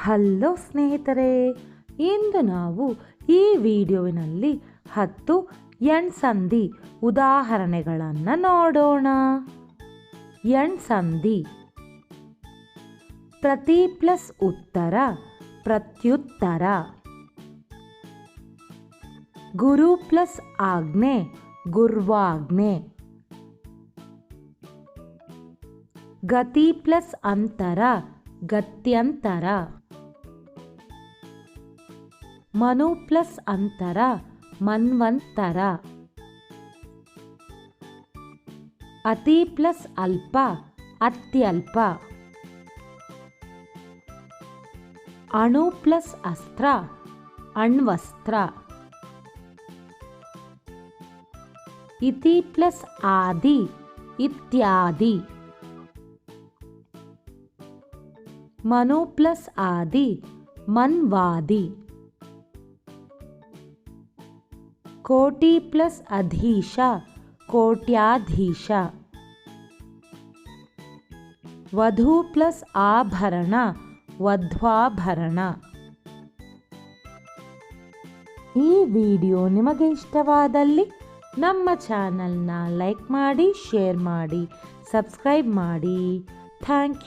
Hello ಸ್ನೇಹಿತರೆ, ಇಂದು ನಾವು ಈ ವಿಡಿಯೋವಿನಲ್ಲಿ ಹತ್ತು ಎಣ್ಸಂಧಿ ಉದಾಹರಣೆಗಳನ್ನು ನೋಡೋಣ. ಎಣ್ಸಂಧಿ ಪ್ರತಿ ಪ್ಲಸ್ ಉತ್ತರ ಪ್ರತ್ಯುತ್ತರ. ಗುರು ಪ್ಲಸ್ ಆಜ್ಞೆ ಗುರ್ವಾಜ್ಞೆ. ಗತಿ ಪ್ಲಸ್ ಅಂತರ ಗತ್ಯಂತರ. ಮನು ಪ್ಲಸ್ ಅಂತರ, ಮನ್ವಂತರ. ಅತಿ ಪ್ಲಸ್ ಅಲ್ಪ, ಅತ್ಯಲ್ಪ. ಅಣು ಪ್ಲಸ್ ಅಸ್ತ್ರ, ಅಣ್ವಸ್ತ್ರ. ಇತಿ ಪ್ಲಸ್ ಆದಿ, ಇತ್ಯಾದಿ. ಮನು ಪ್ಲಸ್ ಆದಿ, ಮನ್ವಾದಿ. ಕೋಟಿ ಪ್ಲಸ್ ಅಧೀಶ, ಕೋಟ್ಯಾಧೀಶ. ವಧು ಪ್ಲಸ್ ಆಭರಣ, ವಧ್ವಾಭರಣ. ಈ ವಿಡಿಯೋ ನಿಮಗೆ ಇಷ್ಟವಾದಲ್ಲಿ ನಮ್ಮ ಚಾನಲ್ನ ಲೈಕ್ ಮಾಡಿ, ಶೇರ್ ಮಾಡಿ, ಸಬ್ಸ್ಕ್ರೈಬ್ ಮಾಡಿ. Thank you.